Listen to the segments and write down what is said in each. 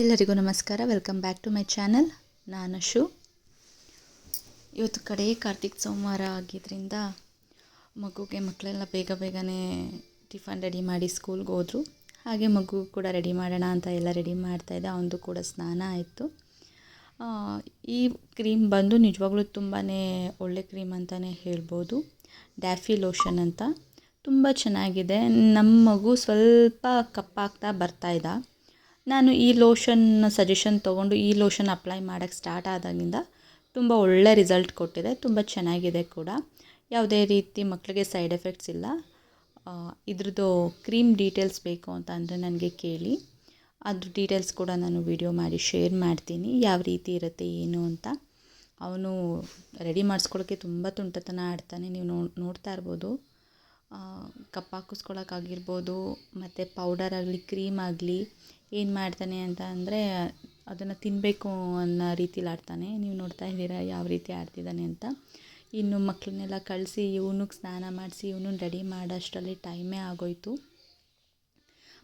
ಎಲ್ಲರಿಗೂ ನಮಸ್ಕಾರ. Welcome back to my channel ನಾನು ಶು ಇವತ್ತು ಕಡೆ ಕಾರ್ತಿಕ್ ಸೋಮವಾರ ಆಗಿದ್ದರಿಂದ ಮಗುಗೆ ಮಕ್ಕಳೆಲ್ಲ ಬೇಗ ಬೇಗನೆ ಟಿಫನ್ ರೆಡಿ ಮಾಡಿ ಸ್ಕೂಲ್ಗೆ ಹೋದರು. ಹಾಗೆ ಮಗು ಕೂಡ ರೆಡಿ ಮಾಡೋಣ ಅಂತ ಎಲ್ಲ ರೆಡಿ ಮಾಡ್ತಾಯಿದ್ದೆ ಅವನದು ಕೂಡ ಸ್ನಾನ ಆಯಿತು. ಈ ಕ್ರೀಮ್ ಬಂದು ನಿಜವಾಗ್ಲೂ ತುಂಬಾ ಒಳ್ಳೆ ಕ್ರೀಮ್ ಅಂತಲೇ ಹೇಳ್ಬೋದು. ಡ್ಯಾಫಿ ಲೋಷನ್ ಅಂತ. ತುಂಬ ಚೆನ್ನಾಗಿದೆ. ನಮ್ಮ ಮಗು ಸ್ವಲ್ಪ ಕಪ್ಪಾಗ್ತಾ ಬರ್ತಾಯಿದ್ದ ನಾನು ಈ ಲೋಷನ್ ಸಜೆಷನ್ ತೊಗೊಂಡು ಈ ಲೋಷನ್ ಅಪ್ಲೈ ಮಾಡೋಕ್ಕೆ ಸ್ಟಾರ್ಟ್ ಆದಾಗಿಂದ ತುಂಬ ಒಳ್ಳೆ ರಿಸಲ್ಟ್ ಕೊಟ್ಟಿದೆ, ತುಂಬ ಚೆನ್ನಾಗಿದೆ ಕೂಡ. ಯಾವುದೇ ರೀತಿ ಮಕ್ಕಳಿಗೆ ಸೈಡ್ ಎಫೆಕ್ಟ್ಸ್ ಇಲ್ಲ. ಇದ್ರದ್ದು ಕ್ರೀಮ್ ಡೀಟೇಲ್ಸ್ ಬೇಕು ಅಂತ ಅಂದರೆ ನನಗೆ ಕೇಳಿ. ಅದ್ರ ಡೀಟೇಲ್ಸ್ ಕೂಡ ನಾನು ವಿಡಿಯೋ ಮಾಡಿ ಶೇರ್ ಮಾಡ್ತೀನಿ, ಯಾವ ರೀತಿ ಇರುತ್ತೆ, ಏನು ಅಂತ. ಅವನು ರೆಡಿ ಮಾಡಿಸ್ಕೊಳ್ಳೋಕ್ಕೆ ತುಂಬ ತುಂಟತನ ಆಡ್ತಾನೆ, ನೀವು ನೋಡ್ತಾ ಇರ್ಬೋದು. ಕಪ್ ಹಾಕಿಸ್ಕೊಳಕ್ಕಾಗಿರ್ಬೋದು, ಮತ್ತು ಪೌಡರ್ ಆಗಲಿ ಕ್ರೀಮ್ ಆಗಲಿ ಏನು ಮಾಡ್ತಾನೆ ಅಂತ ಅಂದರೆ ಅದನ್ನು ತಿನ್ನಬೇಕು ಅನ್ನೋ ರೀತಿಲಿ ಆಡ್ತಾನೆ. ನೀವು ನೋಡ್ತಾ ಇದ್ದೀರ ಯಾವ ರೀತಿ ಆಡ್ತಿದ್ದಾನೆ ಅಂತ. ಇನ್ನು ಮಕ್ಕಳನ್ನೆಲ್ಲ ಕಳಿಸಿ ಇವನಿಗೆ ಸ್ನಾನ ಮಾಡಿಸಿ ಇವನು ರೆಡಿ ಮಾಡೋಷ್ಟರಲ್ಲಿ ಟೈಮೇ ಆಗೋಯಿತು.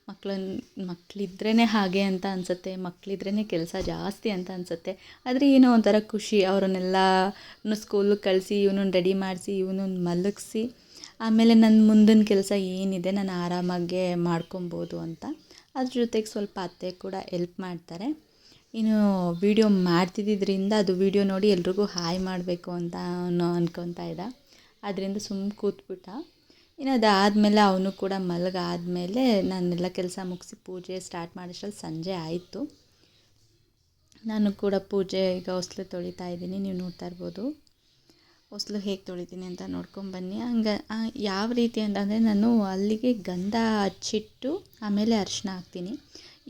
ಮಕ್ಕಳನ್ನ ಮಕ್ಕಳಿದ್ರೇ ಹಾಗೆ ಅಂತ ಅನಿಸುತ್ತೆ ಮಕ್ಕಳಿದ್ರೇ ಕೆಲಸ ಜಾಸ್ತಿ ಅಂತ ಅನಿಸುತ್ತೆ. ಆದರೆ ಏನೋ ಒಂಥರ ಖುಷಿ ಅವರನ್ನೆಲ್ಲ ಸ್ಕೂಲಿಗೆ ಕಳಿಸಿ ಇವನನ್ನು ರೆಡಿ ಮಾಡಿಸಿ ಇವನನ್ನು ಮಲಗಿಸಿ. ಆಮೇಲೆ ನನ್ನ ಮುಂದಿನ ಕೆಲಸ ಏನಿದೆ ನಾನು ಆರಾಮಾಗೆ ಮಾಡ್ಕೊಬೋದು ಅಂತ. ಅದ್ರ ಜೊತೆಗೆ ಸ್ವಲ್ಪ ಅತ್ತೆ ಕೂಡ ಎಲ್ಪ್ ಮಾಡ್ತಾರೆ. ಇನ್ನು ವೀಡಿಯೋ ಮಾಡ್ತಿದ್ದಿದ್ದರಿಂದ ಅದು ವೀಡಿಯೋ ನೋಡಿ ಎಲ್ರಿಗೂ ಹಾಯ್ ಮಾಡಬೇಕು ಅಂತ ಅವನು ಅನ್ಕೊತಾ ಇದ್ದ. ಅದರಿಂದ ಸುಮ್ಮ ಕೂತ್ಬಿಟ್ಟ. ಇನ್ನು ಅದಾದಮೇಲೆ ಅವನು ಕೂಡ ಮಲಗಾದಮೇಲೆ ನಾನೆಲ್ಲ ಕೆಲಸ ಮುಗಿಸಿ ಪೂಜೆ ಸ್ಟಾರ್ಟ್ ಮಾಡಿಸಲು ಸಂಜೆ ಆಯಿತು. ನಾನು ಕೂಡ ಪೂಜೆ ಈಗ ಹೊಸ್ಲು ತೊಳಿತಾ ಇದ್ದೀನಿ, ನೀವು ನೋಡ್ತಾ ಇರ್ಬೋದು. ಹೊಸ್ಲು ಹೇಗೆ ತೊಳಿತೀನಿ ಅಂತ ನೋಡ್ಕೊಂಬನ್ನಿ ಹಂಗೆ ಯಾವ ರೀತಿ ಅಂತಂದರೆ ನಾನು ಅಲ್ಲಿಗೆ ಗಂಧ ಹಚ್ಚಿಟ್ಟು ಆಮೇಲೆ ಅರಿಶಿಣ ಹಾಕ್ತೀನಿ.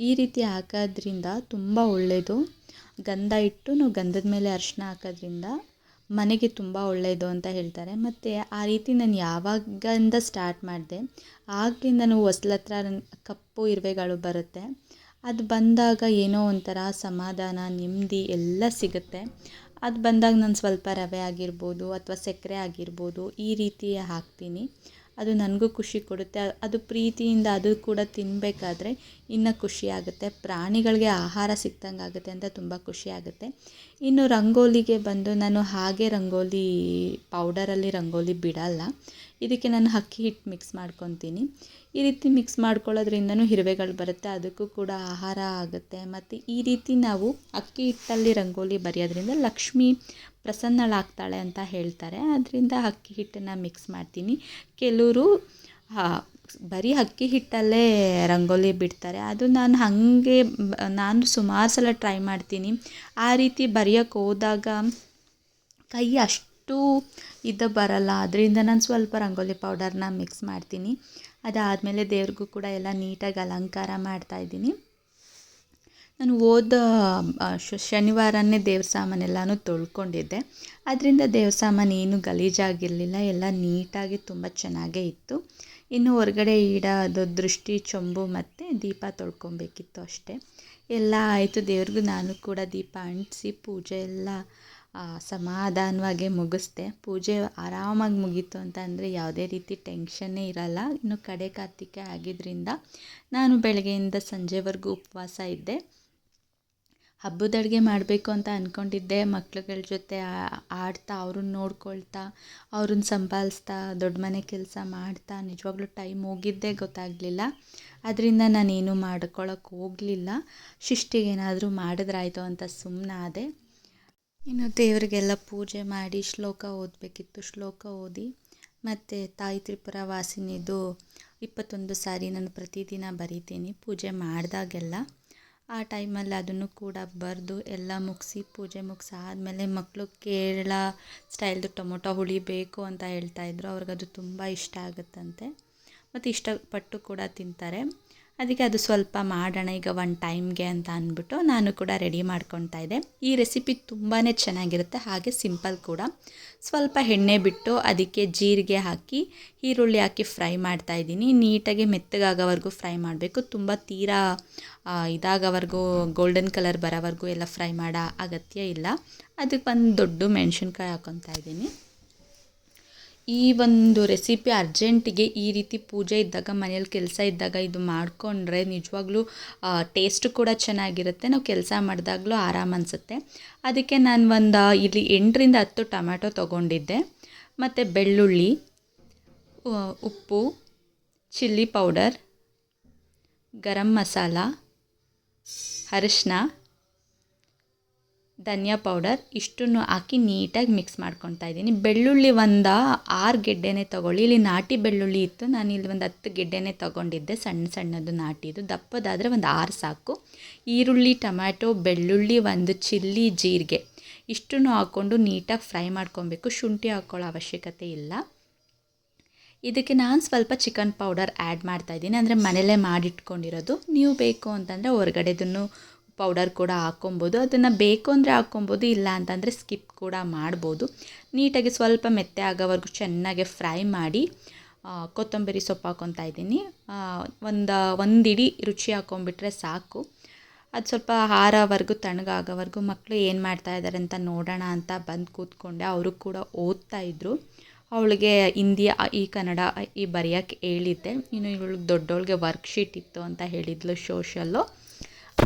ಈ ರೀತಿ ಹಾಕೋದ್ರಿಂದ ತುಂಬ ಒಳ್ಳೆಯದು ಗಂಧ ಇಟ್ಟು ನಾವು ಗಂಧದ ಮೇಲೆ ಅರಿಶಿನ ಹಾಕೋದ್ರಿಂದ ಮನೆಗೆ ತುಂಬ ಒಳ್ಳೆಯದು ಅಂತ ಹೇಳ್ತಾರೆ. ಮತ್ತು ಆ ರೀತಿ ನಾನು ಯಾವಾಗಿಂದ ಸ್ಟಾರ್ಟ್ ಮಾಡಿದೆ, ಆಗಲಿಂದ ನಾನು ಹತ್ರ ಕಪ್ಪು ಇರುವೆಗಳು ಬರುತ್ತೆ. ಅದು ಬಂದಾಗ ಏನೋ ಒಂಥರ ಸಮಾಧಾನ, ನೆಮ್ಮದಿ ಎಲ್ಲ ಸಿಗುತ್ತೆ. ಅದು ಬಂದಾಗ ನಾನು ಸ್ವಲ್ಪ ರವೆ ಆಗಿರ್ಬೋದು ಅಥವಾ ಸಕ್ಕರೆ ಆಗಿರ್ಬೋದು ಈ ರೀತಿ ಹಾಕ್ತೀನಿ. ಅದು ನನಗೂ ಖುಷಿ ಕೊಡುತ್ತೆ. ಅದು ಪ್ರೀತಿಯಿಂದ ಅದು ಕೂಡ ತಿನ್ನಬೇಕಾದ್ರೆ ಇನ್ನೂ ಖುಷಿಯಾಗುತ್ತೆ ಪ್ರಾಣಿಗಳಿಗೆ ಆಹಾರ ಸಿಕ್ದಂಗೆ ಆಗುತ್ತೆ ಅಂತ ತುಂಬ ಖುಷಿಯಾಗುತ್ತೆ ಇನ್ನು ರಂಗೋಲಿಗೆ ಬಂದು ನಾನು ಹಾಗೆ ರಂಗೋಲಿ, ಪೌಡರಲ್ಲಿ ರಂಗೋಲಿ ಬಿಡಲ್ಲ. ಇದಕ್ಕೆ ನಾನು ಅಕ್ಕಿ ಹಿಟ್ಟು ಮಿಕ್ಸ್ ಮಾಡ್ಕೊತೀನಿ. ಈ ರೀತಿ ಮಿಕ್ಸ್ ಮಾಡ್ಕೊಳ್ಳೋದ್ರಿಂದನೂ ಇರುವೆಗಳು ಬರುತ್ತೆ, ಅದಕ್ಕೂ ಕೂಡ ಆಹಾರ ಆಗುತ್ತೆ. ಮತ್ತು ಈ ರೀತಿ ನಾವು ಅಕ್ಕಿ ಹಿಟ್ಟಲ್ಲಿ ರಂಗೋಲಿ ಬರೆಯೋದ್ರಿಂದ ಲಕ್ಷ್ಮಿ ಪ್ರಸನ್ನಳಾಗ್ತಾಳೆ ಅಂತ ಹೇಳ್ತಾರೆ. ಅದರಿಂದ ಅಕ್ಕಿ ಹಿಟ್ಟನ್ನು ಮಿಕ್ಸ್ ಮಾಡ್ತೀನಿ. ಕೆಲವರು ಬರೀ ಅಕ್ಕಿ ಹಿಟ್ಟಲ್ಲೇ ರಂಗೋಲಿ ಬಿಡ್ತಾರೆ. ಅದು ನಾನು ಹಾಗೆ, ನಾನು ಸುಮಾರು ಸಲ ಟ್ರೈ ಮಾಡ್ತೀನಿ. ಆ ರೀತಿ ಬರೆಯೋಕ್ಕೆ ಹೋದಾಗ ಕೈ ಅಷ್ಟು ಇದು ಬರಲ್ಲ. ಅದರಿಂದ ನಾನು ಸ್ವಲ್ಪ ರಂಗೋಲಿ ಪೌಡರ್ನ ಮಿಕ್ಸ್ ಮಾಡ್ತೀನಿ. ಅದಾದಮೇಲೆ ದೇವ್ರಿಗೂ ಕೂಡ ಎಲ್ಲ ನೀಟಾಗಿ ಅಲಂಕಾರ ಮಾಡ್ತಾಯಿದ್ದೀನಿ ನಾನು ಹೋದ ಶನಿವಾರನೇ ದೇವ್ರ ಸಾಮಾನೆಲ್ಲನೂ ತೊಳ್ಕೊಂಡಿದ್ದೆ. ಅದರಿಂದ ದೇವ್ರ ಸಾಮಾನು ಏನು ಗಲೀಜಾಗಿರಲಿಲ್ಲ. ಎಲ್ಲ ನೀಟಾಗಿ ತುಂಬ ಚೆನ್ನಾಗೇ ಇತ್ತು. ಇನ್ನು ಹೊರಗಡೆ ಇಡೋದು ದೃಷ್ಟಿ, ಚೊಂಬು ಮತ್ತು ದೀಪ ತೊಳ್ಕೊಬೇಕಿತ್ತು ಅಷ್ಟೇ. ಎಲ್ಲ ಆಯಿತು. ದೇವ್ರಿಗೂ ನಾನು ಕೂಡ ದೀಪ ಅಂಟಿಸಿ ಪೂಜೆ ಎಲ್ಲ ಸಮಾಧಾನವಾಗಿ ಮುಗಿಸ್ದೆ. ಪೂಜೆ ಆರಾಮಾಗಿ ಮುಗೀತು ಅಂತ ಅಂದರೆ ಯಾವುದೇ ರೀತಿ ಟೆನ್ಷನ್ನೇ ಇರಲ್ಲ. ಇನ್ನು ಕಡೆ ಕಾರ್ತಿಕೆ ಆಗಿದ್ದರಿಂದ ನಾನು ಬೆಳಗ್ಗೆಯಿಂದ ಸಂಜೆವರೆಗೂ ಉಪವಾಸ ಇದ್ದೆ. ಹಬ್ಬದ ಅಡುಗೆ ಮಾಡಬೇಕು ಅಂತ ಅಂದ್ಕೊಂಡಿದ್ದೆ ಮಕ್ಳುಗಳ ಜೊತೆ ಆಡ್ತಾ, ಅವ್ರನ್ನ ನೋಡ್ಕೊಳ್ತಾ, ಅವ್ರನ್ನ ಸಂಭಾಲಿಸ್ತಾ, ದೊಡ್ಡ ಮನೆ ಕೆಲಸ ಮಾಡ್ತಾ, ನಿಜವಾಗ್ಲೂ ಟೈಮ್ ಹೋಗಿದ್ದೇ ಗೊತ್ತಾಗಲಿಲ್ಲ. ಅದರಿಂದ ನಾನೇನು ಮಾಡ್ಕೊಳಕ್ಕೆ ಹೋಗಲಿಲ್ಲ. ಶಿಷ್ಟಿಗೆ ಏನಾದರೂ ಮಾಡಿದ್ರಾಯ್ತು ಅಂತ ಸುಮ್ಮನಾದೆ ಇನ್ನು ದೇವರಿಗೆಲ್ಲ ಪೂಜೆ ಮಾಡಿ ಶ್ಲೋಕ ಓದಬೇಕಿತ್ತು. ಶ್ಲೋಕ ಓದಿ ಮತ್ತು ತಾಯಿ ತ್ರಿಪುರ ವಾಸಿನಿದು ಇಪ್ಪತ್ತೊಂದು ಸಾರಿ ನಾನು ಪ್ರತಿದಿನ ಬರಿತೀನಿ. ಪೂಜೆ ಮಾಡಿದಾಗೆಲ್ಲ ಆ ಟೈಮಲ್ಲಿ ಅದನ್ನು ಕೂಡ ಬರೆದು ಎಲ್ಲ ಮುಗಿಸಿ ಪೂಜೆ ಮುಗಿಸಾದ್ಮೇಲೆ ಮಕ್ಕಳು ಕೇರಳ ಸ್ಟೈಲ್ದು ಟೊಮೊಟೊ ಹುಳಿ ಬೇಕು ಅಂತ ಹೇಳ್ತಾಯಿದ್ರು ಅವ್ರಿಗದು ತುಂಬ ಇಷ್ಟ ಆಗುತ್ತಂತೆ. ಮತ್ತು ಇಷ್ಟಪಟ್ಟು ಕೂಡ ತಿಂತಾರೆ. ಅದಕ್ಕೆ ಅದು ಸ್ವಲ್ಪ ಮಾಡೋಣ ಈಗ ಒನ್ ಟೈಮ್ಗೆ ಅಂತ ಅಂದ್ಬಿಟ್ಟು ನಾನು ಕೂಡ ರೆಡಿ ಮಾಡ್ಕೊತಾ ಇದ್ದೆ. ಈ ರೆಸಿಪಿ ತುಂಬಾ ಚೆನ್ನಾಗಿರುತ್ತೆ, ಹಾಗೆ ಸಿಂಪಲ್ ಕೂಡ. ಸ್ವಲ್ಪ ಎಣ್ಣೆ ಬಿಟ್ಟು ಅದಕ್ಕೆ ಜೀರಿಗೆ ಹಾಕಿ, ಈರುಳ್ಳಿ ಹಾಕಿ ಫ್ರೈ ಮಾಡ್ತಾ ಇದ್ದೀನಿ. ನೀಟಾಗಿ ಮೆತ್ತಗಾಗೋವರೆಗೂ ಫ್ರೈ ಮಾಡಬೇಕು. ತುಂಬ ತೀರಾ ಇದಾಗೋವರೆಗೂ ಗೋಲ್ಡನ್ ಕಲರ್ ಬರೋವರೆಗೂ ಎಲ್ಲ ಫ್ರೈ ಮಾಡೋ ಅಗತ್ಯ ಇಲ್ಲ. ಅದಕ್ಕೆ ಒಂದು ದೊಡ್ಡ ಮೆಣಸಿನ್ಕಾಯಿ ಹಾಕೊತಾ ಇದ್ದೀನಿ. ಈ ಒಂದು ರೆಸಿಪಿ ಅರ್ಜೆಂಟಿಗೆ ಈ ರೀತಿ ಪೂಜೆ ಇದ್ದಾಗ, ಮನೆಯಲ್ಲಿ ಕೆಲಸ ಇದ್ದಾಗ ಇದು ಮಾಡಿಕೊಂಡ್ರೆ ನಿಜವಾಗ್ಲೂ ಟೇಸ್ಟ್ ಕೂಡ ಚೆನ್ನಾಗಿರುತ್ತೆ. ನಾವು ಕೆಲಸ ಮಾಡಿದಾಗಲೂ ಆರಾಮ ಅನಿಸುತ್ತೆ. ಅದಕ್ಕೆ ನಾನು ಒಂದು ಇಲ್ಲಿ ಎಂಟರಿಂದ ಹತ್ತು ಟೊಮ್ಯಾಟೊ ತೊಗೊಂಡಿದ್ದೆ. ಮತ್ತು ಬೆಳ್ಳುಳ್ಳಿ ಉಪ್ಪು ಚಿಲ್ಲಿ ಪೌಡರ್ ಗರಂ ಮಸಾಲ ಅರಿಶಿನ ಧನಿಯಾ ಪೌಡರ್ ಇಷ್ಟನ್ನು ಹಾಕಿ ನೀಟಾಗಿ ಮಿಕ್ಸ್ ಮಾಡ್ಕೊತಾ ಇದ್ದೀನಿ. ಬೆಳ್ಳುಳ್ಳಿ ಒಂದು ಆರು ಗೆಡ್ಡೆನೇ ತೊಗೊಳ್ಳಿ. ಇಲ್ಲಿ ನಾಟಿ ಬೆಳ್ಳುಳ್ಳಿ ಇತ್ತು. ನಾನು ಇಲ್ಲಿ ಒಂದು ಹತ್ತು ಗೆಡ್ಡೆನೇ ತೊಗೊಂಡಿದ್ದೆ. ಸಣ್ಣ ಸಣ್ಣದು ನಾಟಿದು ದಪ್ಪದಾದರೆ ಒಂದು ಆರು ಸಾಕು. ಈರುಳ್ಳಿ, ಟೊಮ್ಯಾಟೊ, ಬೆಳ್ಳುಳ್ಳಿ, ಒಂದು ಚಿಲ್ಲಿ, ಜೀರಿಗೆ ಇಷ್ಟನ್ನು ಹಾಕ್ಕೊಂಡು ನೀಟಾಗಿ ಫ್ರೈ ಮಾಡ್ಕೊಬೇಕು ಶುಂಠಿ ಹಾಕ್ಕೊಳ್ಳೋ ಅವಶ್ಯಕತೆ ಇಲ್ಲ. ಇದಕ್ಕೆ ನಾನು ಸ್ವಲ್ಪ ಚಿಕನ್ ಪೌಡರ್ ಆ್ಯಡ್ ಮಾಡ್ತಾಯಿದ್ದೀನಿ ಅಂದರೆ ಮನೇಲೇ ಮಾಡಿಟ್ಕೊಂಡಿರೋದು. ನೀವು ಬೇಕು ಅಂತಂದರೆ ಹೊರಗಡೆದನ್ನು ಪೌಡರ್ ಕೂಡ ಹಾಕ್ಕೊಬೋದು. ಅದನ್ನು ಬೇಕು ಅಂದರೆ ಹಾಕ್ಕೊಬೋದು, ಇಲ್ಲ ಅಂತಂದರೆ ಸ್ಕಿಪ್ ಕೂಡ ಮಾಡ್ಬೋದು. ನೀಟಾಗಿ ಸ್ವಲ್ಪ ಮೆತ್ತೆ ಆಗೋವರೆಗೂ ಚೆನ್ನಾಗಿ ಫ್ರೈ ಮಾಡಿ ಕೊತ್ತಂಬರಿ ಸೊಪ್ಪು ಹಾಕ್ಕೊತಾ ಇದ್ದೀನಿ. ಒಂದು ಒಂದಿಡಿ ರುಚಿ ಹಾಕ್ಕೊಂಬಿಟ್ರೆ ಸಾಕು. ಅದು ಸ್ವಲ್ಪ ಹಾರವರೆಗೂ, ತಣ್ಣಗಾಗೋವರೆಗೂ ಮಕ್ಕಳು ಏನು ಮಾಡ್ತಾ ಇದ್ದಾರೆ ಅಂತ ನೋಡೋಣ ಅಂತ ಬಂದು ಕೂತ್ಕೊಂಡೆ. ಅವರು ಕೂಡ ಓದ್ತಾ ಇದ್ದರು ಅವಳಿಗೆ ಹಿಂದಿ, ಈ ಕನ್ನಡ, ಈ ಬರೆಯೋಕ್ಕೆ ಹೇಳಿದ್ದೆ. ಇನ್ನು ಇವಳಿಗೆ ದೊಡ್ಡವಳಿಗೆ ವರ್ಕ್ಶೀಟ್ ಇತ್ತು ಅಂತ ಹೇಳಿದ್ಲು ಸೋಷಲ್ಲು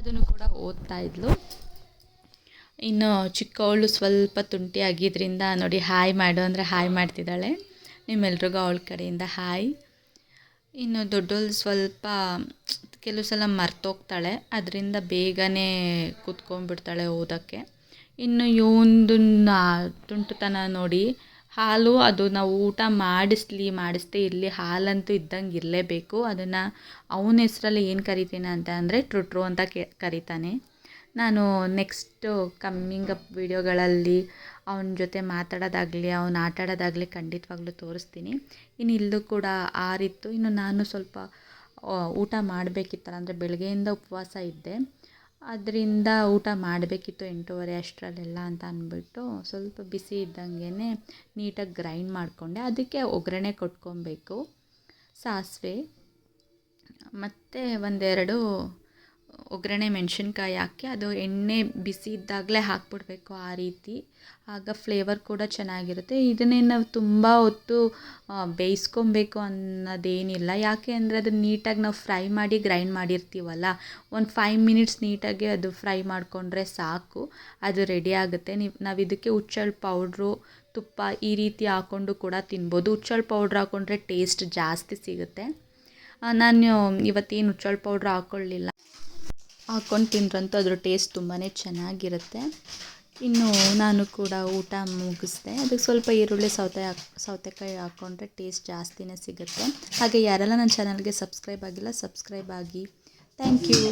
ಅದನ್ನು ಕೂಡ ಓದ್ತಾ ಇದ್ಲು. ಇನ್ನು ಚಿಕ್ಕವಳು ಸ್ವಲ್ಪ ತುಂಟಿ ಆಗಿದ್ದರಿಂದ ನೋಡಿ ಹಾಯ್ ಮಾಡು ಅಂದರೆ ಹಾಯ್ ಮಾಡ್ತಿದ್ದಾಳೆ. ನಿಮ್ಮೆಲ್ರಿಗೂ ಅವಳ ಕಡೆಯಿಂದ ಹಾಯ್. ಇನ್ನು ದೊಡ್ಡವಳು ಸ್ವಲ್ಪ ಕೆಲವು ಸಲ ಮರ್ತೋಗ್ತಾಳೆ. ಅದರಿಂದ ಬೇಗನೆ ಕೂತ್ಕೊಂಡ್ಬಿಡ್ತಾಳೆ ಓದೋಕ್ಕೆ. ಇನ್ನು ಇವೊಂದನ್ನು ತುಂಟುತನ ನೋಡಿ ಹಾಲು ಅದು ನಾವು ಊಟ ಮಾಡಿಸ್ಲಿ, ಮಾಡಿಸ್ದೇ ಇರಲಿ, ಹಾಲಂತೂ ಇದ್ದಂಗೆ ಇರಲೇಬೇಕು. ಅದನ್ನು ಅವನ ಹೆಸರಲ್ಲಿ ಏನು ಕರಿತೀನಿ ಅಂತ ಅಂದರೆ ಟ್ರುಟ್ರು ಅಂತ ಕರಿತಾನೆ. ನಾನು ನೆಕ್ಸ್ಟು ಕಮ್ಮಿಂಗ್ ಅಪ್ ವೀಡಿಯೋಗಳಲ್ಲಿ ಅವನ ಜೊತೆ ಮಾತಾಡೋದಾಗಲಿ, ಅವನ ಆಟಾಡೋದಾಗಲಿ ಖಂಡಿತವಾಗ್ಲೂ ತೋರಿಸ್ತೀನಿ. ಇನ್ನು ಇಲ್ಲೂ ಕೂಡ ಆರಿತ್ತು ಇನ್ನು ನಾನು ಸ್ವಲ್ಪ ಊಟ ಮಾಡಬೇಕಿತ್ತಲ್ಲ ಅಂದರೆ ಬೆಳಗ್ಗೆಯಿಂದ ಉಪವಾಸ ಇದ್ದೆ. ಅದರಿಂದ ಊಟ ಮಾಡಬೇಕಿತ್ತು ಎಂಟೂವರೆ ಅಷ್ಟರಲ್ಲೆಲ್ಲ ಅಂತ ಅಂದ್ಬಿಟ್ಟು ಸ್ವಲ್ಪ ಬಿಸಿ ಇದ್ದಂಗೆ ನೀಟಾಗಿ ಗ್ರೈಂಡ್ ಮಾಡಿಕೊಂಡೆ. ಅದಕ್ಕೆ ಒಗ್ಗರಣೆ ಕೊಟ್ಕೊಬೇಕು, ಸಾಸಿವೆ, ಮತ್ತು ಒಂದೆರಡು ಒಗ್ಗರಣೆ ಮೆಣಸಿನ್ಕಾಯಿ ಹಾಕಿ ಅದು ಎಣ್ಣೆ ಬಿಸಿ ಇದ್ದಾಗಲೇ ಹಾಕ್ಬಿಡ್ಬೇಕು ಆ ರೀತಿ. ಆಗ ಫ್ಲೇವರ್ ಕೂಡ ಚೆನ್ನಾಗಿರುತ್ತೆ. ಇದನ್ನೇ ನಾವು ತುಂಬ ಹೊತ್ತು ಬೇಯಿಸ್ಕೊಬೇಕು ಅನ್ನೋದೇನಿಲ್ಲ. ಯಾಕೆ ಅಂದರೆ ಅದನ್ನ ನೀಟಾಗಿ ನಾವು ಫ್ರೈ ಮಾಡಿ ಗ್ರೈಂಡ್ ಮಾಡಿರ್ತೀವಲ್ಲ, ಒಂದು ಫೈವ್ ಮಿನಿಟ್ಸ್ ನೀಟಾಗಿ ಅದು ಫ್ರೈ ಮಾಡಿಕೊಂಡ್ರೆ ಸಾಕು, ಅದು ರೆಡಿ ಆಗುತ್ತೆ. ನೀವು, ನಾವು ಇದಕ್ಕೆ ಹುಚ್ಚೆಳ್ಳು ಪೌಡ್ರು ತುಪ್ಪ ಈ ರೀತಿ ಹಾಕ್ಕೊಂಡು ಕೂಡ ತಿನ್ಬೋದು. ಹುಚ್ಚಳ ಪೌಡ್ರ್ ಹಾಕ್ಕೊಂಡ್ರೆ ಟೇಸ್ಟ್ ಜಾಸ್ತಿ ಸಿಗುತ್ತೆ. ನಾನು ಇವತ್ತೇನು ಹುಚ್ಚಳು ಪೌಡ್ರ್ ಹಾಕ್ಕೊಳ್ಳಿಲ್ಲ ಹಾಕ್ಕೊಂಡು ತಿಂದ್ರಂತೂ ಅದ್ರ ಟೇಸ್ಟ್ ತುಂಬಾ ಚೆನ್ನಾಗಿರುತ್ತೆ. ಇನ್ನು ನಾನು ಕೂಡ ಊಟ ಮುಗಿಸ್ದೆ. ಅದಕ್ಕೆ ಸ್ವಲ್ಪ ಈರುಳ್ಳಿ ಸೌತೆ ಹಾಕ್ ಸೌತೆಕಾಯಿ ಹಾಕ್ಕೊಂಡ್ರೆ ಟೇಸ್ಟ್ ಜಾಸ್ತಿನೇ ಸಿಗುತ್ತೆ. ಹಾಗೆ ಯಾರೆಲ್ಲ ನನ್ನ ಚಾನಲ್ಗೆ ಸಬ್ಸ್ಕ್ರೈಬ್ ಆಗಿಲ್ಲ, ಸಬ್ಸ್ಕ್ರೈಬ್ ಆಗಿ. Thank you.